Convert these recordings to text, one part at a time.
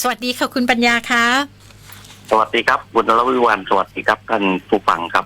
สวัสดีค่ะคุณปัญญาคะสวัสดีครับคุณรวิวันสวัสดีครับท่านผู้ฟังครับ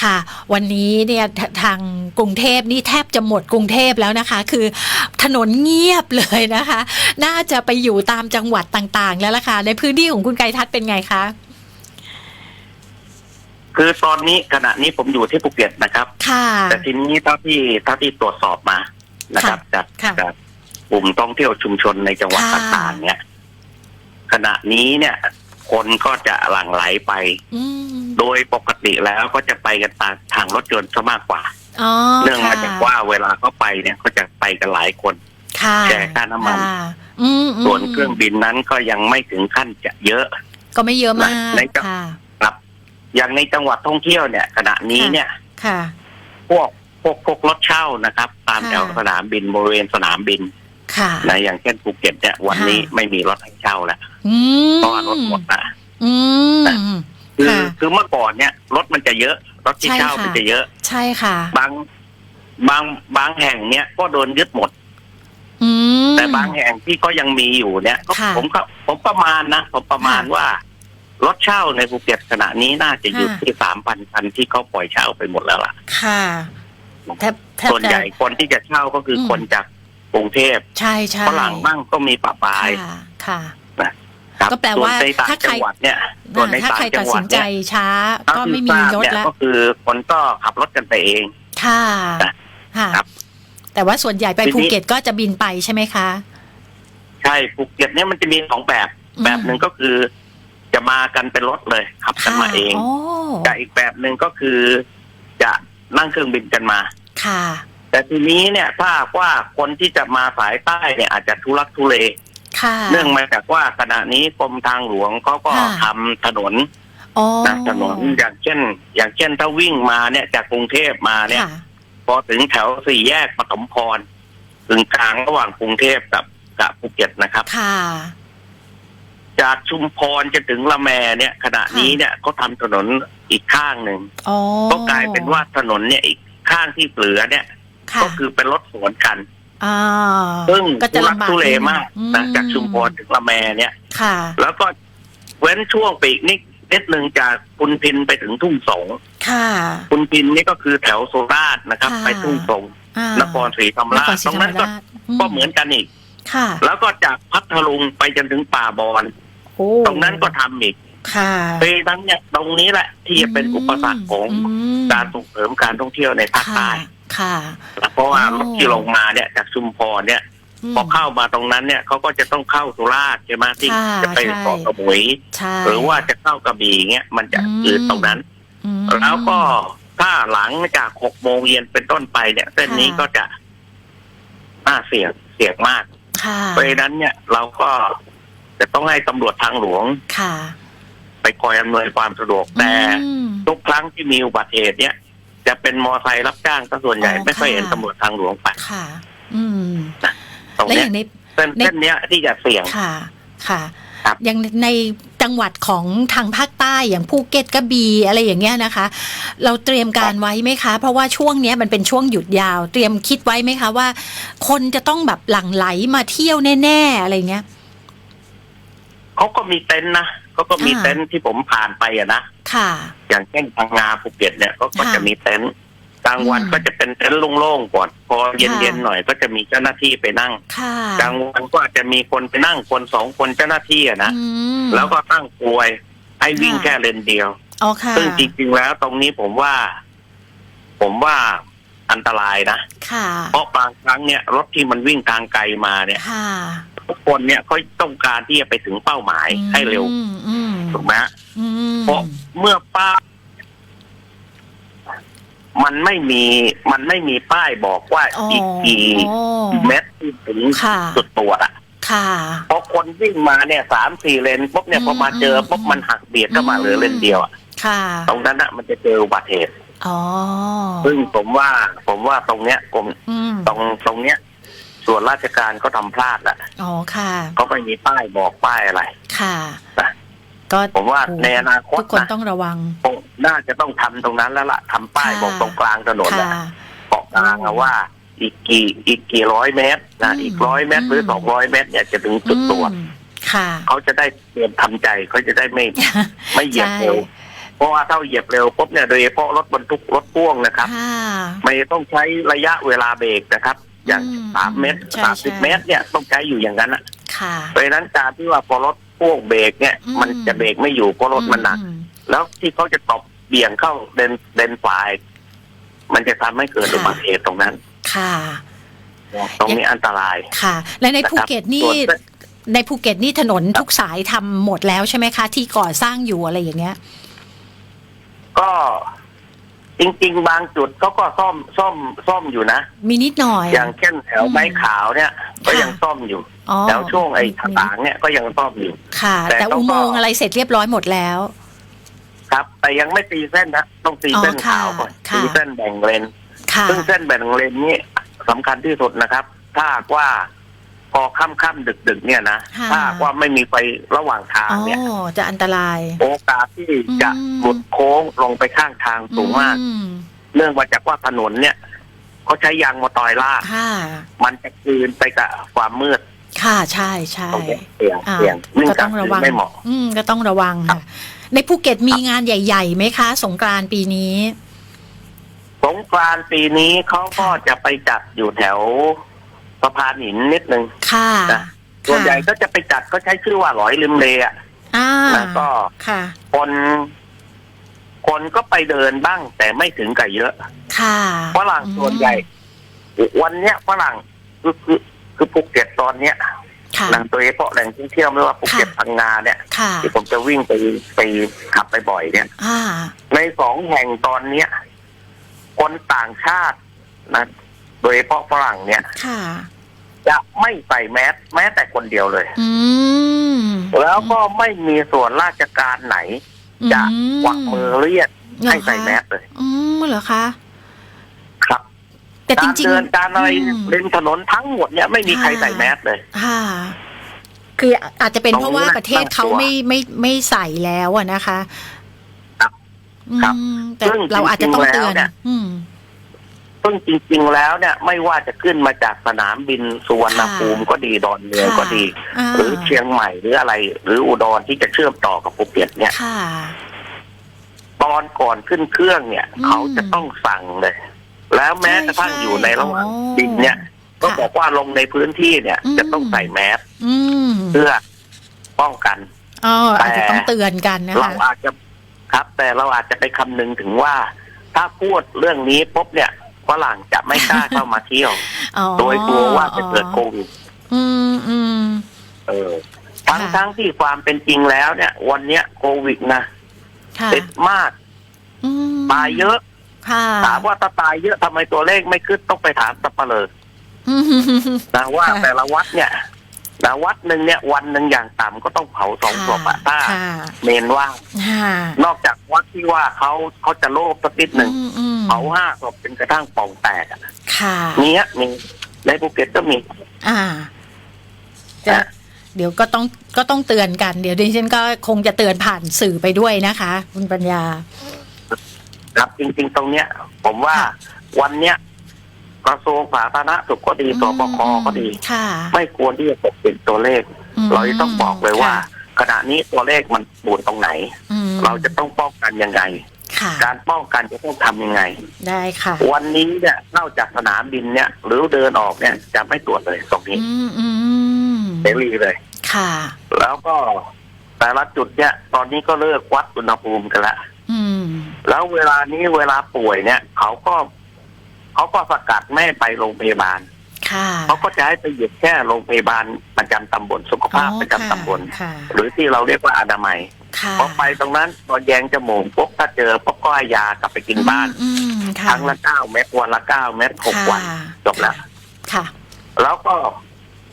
ค่ะ วันนี้เนี่ยททางกรุงเทพนี่แทบจะหมดกรุงเทพแล้วนะคะ คือถนนเงียบเลยนะคะ น่าจะไปอยู่ตามจังหวัดต่างๆ แล้วล่ะค่ะ ในพื้นที่ของคุณไกรทัศน์เป็นไงคะคือตอนนี้ขณะนี้ผมอยู่ที่ภูเก็ตนะครับ ค่ะ แต่ทีนี้เท่าที่เท่าที่ตรวจสอบมานะครับจากค่ะจากกลุ่มท่องเที่ยวชุมชนในจังหวัดค่ะต่างๆเนี่ย ขณะนี้เนี่ย คนก็จะหลั่งไหลไป อืมโดยปกติแล้วก็จะไปกันทางทางรถยนต์ซะมากกว่า อ๋อเนื่องมาค่ะจากว่าเวลาเขาไปเนี่ยก็จะไปกันหลายคน ค่ะแชร์ค่าน้ำมัน ค่ะอืมอืมส่วนเครื่องบินนั้นก็ยังไม่ถึงขั้นจะเยอะ ก็ไม่เยอะมากในจัง ค่ะครับอย่างในจังหวัดท่องเที่ยวเนี่ย ขณะนี้เนี่ย ค่ะ พวกพวกพวกรถเช่านะครับ ตามค่ะ แถวสนามบินบริเวณสนามบิน ค่ะ นะอย่างเช่นภูเก็ตเนี่ยวันนี้ค่ะไม่มีรถให้เช่าแล้วอืมเพราะว่ารถหมดนะอืมคือค่ะคือเมื่อก่อนเนี่ยรถมันจะเยอะ รถที่ใช่เช่าค่ะมันจะเยอะ ใช่ค่ะ บางบางบางแห่งเนี่ยก็โดนยึดหมดอืมแต่บางแห่งที่ก็ยังมีอยู่เนี่ยก็ค่ะผมก็ผมประมาณนะผมประมาณค่ะว่ารถเช่าในภูเก็ตขณะนี้น่าจะอยู่ค่ะที่สามพันคันที่เขาปล่อยเช่าไปหมดแล้วล่ะ ค่ะแทบแทบส่วนใหญ่จะคนที่จะเช่าก็คืออมคนจาก กรุงเทพใช่ใช่ฝรั่งบ้างก็มีปะปายค่ะค่ะครับก็แปลว่าส่นในต่างถ้าใครจังหวัดเนี่ยส่วนในถ้าต่างใครจัตัดงหวัสิดนใจเนี่ยช้าเท่าก็ที่ไม่มีทราบรถเนี่ยแล้วก็คือคนก็ขับรถกันไปเอง ค่ะนะค่ะครับแต่ว่าส่วนใหญ่ไปทีนี้ภูเก็ตก็จะบินไปใช่ไหมคะ ใช่ภูเก็ตเนี่ยมันจะมีสองแบบอืมแบบหนึ่งก็คือ จะมากันเป็นรถเลยขับกันมาเองโอ้แต่อีกแบบหนึ่งก็คือ จะนั่งเครื่องบินกันมา ค่ะ แต่ทีนี้เนี่ยถ้าหากว่าคนที่จะมาสายใต้เนี่ยอาจจะทุลักทุเล ค่ะ เนื่องมาจากว่าขณะนี้กรมทางหลวงเขาก็ค่ะ ทำถนนอ๋อนะถนนอย่างเช่น อย่างเช่นถ้าวิ่งมาเนี่ยจากกรุงเทพมาเนี่ย ค่ะพอถึงแถวสี่แยกปฐมพรถึงกลางระหว่างกรุงเทพกับกับภูเก็ตนะครับ ค่ะ จากชุมพรจะถึงละแมเนี่ย ขณะนี้เนี่ยเขาทำถนนอีกข้างหนึ่ง อ๋อก็กลายเป็นว่าถนนเนี่ยอีกข้างที่เหลือเนี่ยค่ะ ก็คือเป็นรถสวนกันอ่าซึ่งก็จะทุลักลำบากทุเลมากอืนะจากชุมพรถึงละแมเนี่ยค่ะ แล้วก็เว้นช่วงไปอีกนิดนิดหนึ่งจากพุนพินไปถึงทุ่งสงค่ะพุนพินนี่ก็คือแถวโซราษฎร์นะครับค่ะไปทุ่งสงอ่านครศรีธรรมนราคชรศตรีรงธรรมนั้นก็ราชก็เหมือนกันอีกค่ะ แล้วก็จากพัทลุงไปจนถึงป่าบอนโอ้ตรงนั้นก็ทำอีกค่ะเพราะฉะนั้นเนี่ยตรงนี้แหละที่จะเป็นอุปสรรคของมการส่งเสริมการท่องเที่ยวในภาคใต้ ค่ะ เพราะว่าโอ้รถที่ลงมาเนี่ยจากชุมพรเนี่ยมพอเข้ามาตรงนั้นเนี่ยเขาก็จะต้องเข้าสุราษฎร์ใช่ไหมที่ค่ะจะไปใช่เกาะสมุยใช่หรือว่าจะเข้ากระบี่เงี้ยมันจะอืมอืดตรงนั้นอืมแล้วก็ถ้าหลังจากหกโมงเย็นเป็นต้นไปเนี่ยเส้นนี้ค่ะก็จะน่าเสี่ยงเสี่ยงมากค่ะเพราะฉะนั้นเนี่ยเราก็จะต้องให้ตำรวจทางหลวงค่ะ ไปคอยอำนวยความสะดวกแต่อืมทุกครั้งที่มีอุบัติเหตุเนี่ย จะเป็นมอไซค์รับจ้างซะส่วนใหญ่อ๋อไม่ค่อยค่ะเห็นตำรวจทางหลวงไปค่ะ อืมตรงและอเนี้ยย่างในเส้นในเส้นเนี้ยที่จะเสี่ยงค่ะ ค่ะครับอย่างในจังหวัดของทางภาคใต้อย่างภูเก็ตกระบี่อะไรอย่างเงี้ยนะคะ เราเตรียมการไว้ไหมคะ เพราะว่าช่วงเนี้ยมันเป็นช่วงหยุดยาว เตรียมคิดไว้ไหมคะว่า คนจะต้องแบบหลั่งไหลมาเที่ยวแน่ ๆ อะไรเงี้ยเขาก็มีเต็นท์นะ เขาก็มีอ่าเต็นท์ที่ผมผ่านไปอะนะค่ะ อย่างเช่นพังงาภูเก็ตเนี่ยก็ก็ค่ะจะมีเต็นท์กลางวันอืมก็จะเป็นเต็นท์โล่งๆก่อนพอเย็นค่ะๆหน่อยก็จะมีเจ้าหน้าที่ไปนั่งค่ะกลางวันก็อาจจะมีคนไปนั่งคนสองคนเจ้าหน้าที่อะนะอืมแล้วก็ตั้งกลวยให้วิ่งค่ะแค่เลนเดียวอ๋อค่ะซึ่งจริงๆแล้วตรงนี้ผมว่า ผมว่าอันตรายนะค่ะเพราะบางครั้งเนี่ยรถที่มันวิ่งทางไกลมาเนี่ยค่ะ ทุกคนเนี่ยเขาต้องการที่จะไปถึงเป้าหมายให้เร็วอืมอืมถูกไหมฮะอืมเพราะเมื่อป้ายมันไม่มี มันไม่มีป้ายบอกว่าอ๋ออีกกี่อ๋อเมตรที่ถึงค่ะจุดตรวจอะค่ะพอคนวิ่งมาเนี่ยสามสี่เลนปุ๊บเนี่ยอืมพอมาเจอปุ๊บอืมมันหักเบียดเข้ามาเหลือเลนเดียวอะค่ะตรงนั้นอะมันจะเจออุบัติเหตุอ๋อซึ่งผมว่า ผมว่าตรงเนี้ยผมอืมตรงตรงเนี้ย ส่วนราชการก็ทำพลาดแหละอ๋อค่ะเขาไม่มีป้ายบอกป้ายอะไร ค่ะนะก็ผมว่าในอนาคตทุกคนนะต้องระวังคงน่าจะต้องทำตรงนั้นแล้วล่ะทำป้ายค่ะบอกตรงกลางถนนค่ะนะเกาะกลางอะว่าอีกกี่อีกกี่ร้อยเมตรนะอืมอีกร้อยเมตรหรือมสองร้อยเมตรเนี่ยจะถึงจุดตรวจอืมค่ะเขาจะได้เตรียมทำใจเขาจะได้ไม่ไม่เหยียบใช่เร็วเพราะว่าถ้าเหยียบเร็วปุ๊บเนี่ยโดยเฉพาะรถบรรทุกรถพ่วงนะครับค่ะไม่ต้องใช้ระยะเวลาเบรกนะครับ อย่างอืมสามเมตรใช่สามสิบใช่เมตรเนี่ยต้องใช้อยู่อย่างนั้นอะค่ะเพราะฉะนั้นการที่ว่าพอรถพ่วงเบรกเนี่ยอืมมันจะเบรกไม่อยู่เพราะรถมันหนักอืแล้วที่เขาจะตบเบี่ยงเข้าเลนเลนฝ่าย มันจะทำให้เกิดอุบัติเหตุตรงนั้น ค่ะ ตรงนี้อันตรายค่ะ และในนะครับภูเก็ตนี่ส่วนในภูเก็ตนี่ถนนทุกสายทำหมดแล้วใช่ไหมคะ ที่ก่อสร้างอยู่อะไรอย่างเงี้ย ก็ จริง ๆ บางจุดเขาก็ซ่อมซ่อมซ่อมอยู่นะ มีนิดหน่อย อย่างเช่นแถวไม้ขาวเนี่ย ก็ค่ะยังซ่อมอยู่อ๋อแถวช่วงไอ้ถางเนี่ยก็ยังซ่อมอยู่ ค่ะ แต่แต่ต้องอุโมงก็ค์อะไรเสร็จเรียบร้อยหมดแล้ว ครับ แต่ยังไม่ตีเส้นนะต้องตีเส้นอ๋อค่ะขาวก่อนค่ะ ตีเส้นแบ่งเลนค่ะ ซึ่งเส้นแบ่งเลนนี้สำคัญที่สุดนะครับ ถ้าหากว่าพ อค่ำค่ำดึกดึกๆเนี่ยนะค่ะถ้าหากว่าไม่มีไฟระหว่างทางอ๋อเนี่ยจะอันตราย โอกาสที่จะอืมหลุดโค้งลงไปข้างทางสูงมากอืมเนื่องมาจากว่าถนนเนี่ยเขาใช้ยางมาตอยลากค่ะมันจะกลืนไปกับความมืดค่ะใช่ใช่ตรงเนี้ยเสี่ยงอ่าเสี่ยงวิ่งก็กลาต้องงคืระนวังไม่เหมาะอืมก็ต้องระวังค่ะ ในภูเก็ตมีงานใหญ่ๆไหมคะ สงกรานต์ปีนี้ สงกรานต์ปีนี้เขาก็จะไปจัดอยู่แถว สะพานหินนิดนึงค่ะนะส่วนใหญ่ก็จะไปจัดก็ใช้ชื่อว่าหลอยริมเลอะอ่าแล้วก็ค่ะ คนคนก็ไปเดินบ้าง แต่ไม่ถึงกับเยอะ ค่ะฝรั่งส่วนใหญ่ วันเนี้ยฝรั่งคือคือคือภูเก็ตตอนเนี้ยค่ะนะโดยเฉพาะแหล่งท่องเที่ยวไม่ว่าภูเก็ตค่ะพังงาเนี่ยค่ะที่ผมจะวิ่งไปไปขับไปบ่อยเนี่ยอ่าในสองแห่งตอนเนี้ยคนต่างชาตินะ โดยเฉพาะฝรั่งเนี่ย ค่ะ จะไม่ใส่แมสแม้แต่คนเดียวเลย อืมแล้วก็ไม่มีส่วนราชการไหน จะกวักมือเรียกให้ใส่แมสเลย อืมเหรอคะ ครับ แต่จการริงเดินการอะไรอืมริมถนนทั้งหมดเนี่ยไม่มีใครใส่แมสเลย ค่ะคืออาจจะเป็นตรงนี้เพราะว่าประเทศเขาน่ากลัวไม่ไม่ไม่ใส่แล้วอะนะคะ ครับครับอืมแต่ซึ่งเราอาจจะต้องเตือนจริงๆแล้วเนี่ยอืม ซึ่งจริง ๆ แล้วเนี่ยไม่ว่าจะขึ้นมาจากสนามบินสุวรรณภูมิก็ดีดอนเมืองก็ดีอ่าหรือเชียงใหม่หรืออะไร หรืออุดรที่จะเชื่อมต่อกับภูเก็ตเนี่ยค่ะตอนก่อนขึ้นเครื่องเนี่ยอืมเขาจะต้องสั่งเลย แล้วแม้กระทั่งใช่อยู่ในระหว่างอ๋อบินเนี่ย ก็ค่ะบอกว่าลงในพื้นที่เนี่ยอืมจะต้องใส่แมสอืมเพื่อป้องกันอ๋ออาจจะต้องเตือนกันนะเราคะอาจจะครับ แต่เราอาจจะไปคำนึงถึงว่า ถ้าพูดเรื่องนี้ปุ๊บเนี่ย ฝรั่งจะไม่กล้าเข้ามาเที่ยวอ๋อโดยกลัวว่าจะเกิดโควิดอืมอืมเออทั้งค่ะทั้งที่ความเป็นจริงแล้วเนี่ย วันเนี้ยโควิดนะค่ะติดมากอืมตายเยอะค่ะถามว่าถ้าตายเยอะทำไมตัวเลขไม่ขึ้นต้องไปถามสับปะเลออืมนะว่าค่ะแต่ละวัดเนี่ย นะวัดหนึ่งเนี่ยวันหนึ่งอย่างต่ำก็ต้องเผาสองศพอะถ้าค่ะเมนว่างค่ะนอกจากวัดที่ว่าเขาเขาจะโลภสักนิดหนึ่งอืมอืมเผาห้าศพจนกระทั่งป่องแตกอะค่ะ มีฮะมีในภูเก็ตก็มี อ่าจะเดี๋ยวก็ต้องก็ต้องเตือนกัน เดี๋ยวดิฉันก็คงจะเตือนผ่านสื่อไปด้วยนะคะ คุณปัญญา ครับจริง ๆ ตรงเนี้ย ผมว่าค่ะวันเนี้ย กระทรวงสาธารณสุขก็ดีสบคก็ดี ค่ะ ไม่ควรที่จะปกปิดตัวเลขมเราจะต้องบอกเลยว่าค่ะขณะนี้ตัวเลขมันปูนตรงไหน อืมเราจะต้องป้องกันยังไง ค่ะ การป้องกันจะต้องทำยังไง ได้ค่ะ วันนี้เนี่ยนอกจากสนามบินเนี่ย หรือเดินออกเนี่ยจะไม่ตรวจเลยตรงนี้อืมอืมเสรีเลย ค่ะ แล้วก็แต่ละจุดเนี่ย ตอนนี้ก็เลิกวัดอุณหภูมิกันละ อืม แล้วเวลานี้เวลาป่วยเนี่ย เขาก็ เขาก็สกัดไม่ให้ไปโรงพยาบาลค่ะเขาก็จะให้ไปหยุดแค่โรงพยาบาลประจำตำบลสุขภาพอ๋อประจำตำบลค่ะหรือที่เราเรียกว่าอนามัยค่ะพอไปตรงนั้นตอนแยงจมูกปุ๊บถ้าเจอปุ๊บก็ให้ยากลับไปกินบ้านอืมค่ะครั้งละเก้าเม็ดวันละเก้าเม็ดหกวันค่ะจบแล้วค่ะ แล้วก็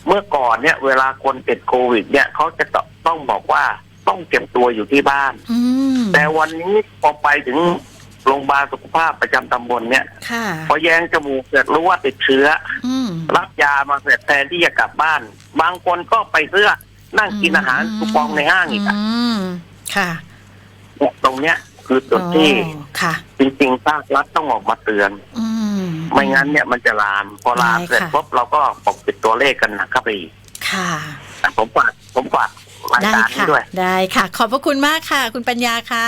เมื่อก่อนเนี่ยเวลาคนติดโควิด เนี่ยเขาจะต้องบอกว่าต้องเก็บตัวอยู่ที่บ้านอืมแต่วันนี้พอไปถึง โรงพยาบาลสุขภาพประจำตำบลเนี่ยพอแยงจมูกเสร็จรู้ว่าติดเชื้ออรับยามาเสร็จแทนที่จะกลับบ้าน บางคนก็ไปเสื้อนั่งกินอาหารคูปองในห้างอีกอะค่ะตรงเนี้ยคือจุดที่จริงๆภาครัฐต้องออกมาเตือนอมไม่งั้นเนี่ยมันจะลาม พอลามเสร็จปุ๊บเราก็ปกปิดตัวเลขกันหนักขึ้นไปอีกค่ะ แต่ผมฝากผมฝาดรายด้การนี้ด้วย ได้ค่ะ ขอบพระคุณมากค่ะ คุณปัญญาค่ะ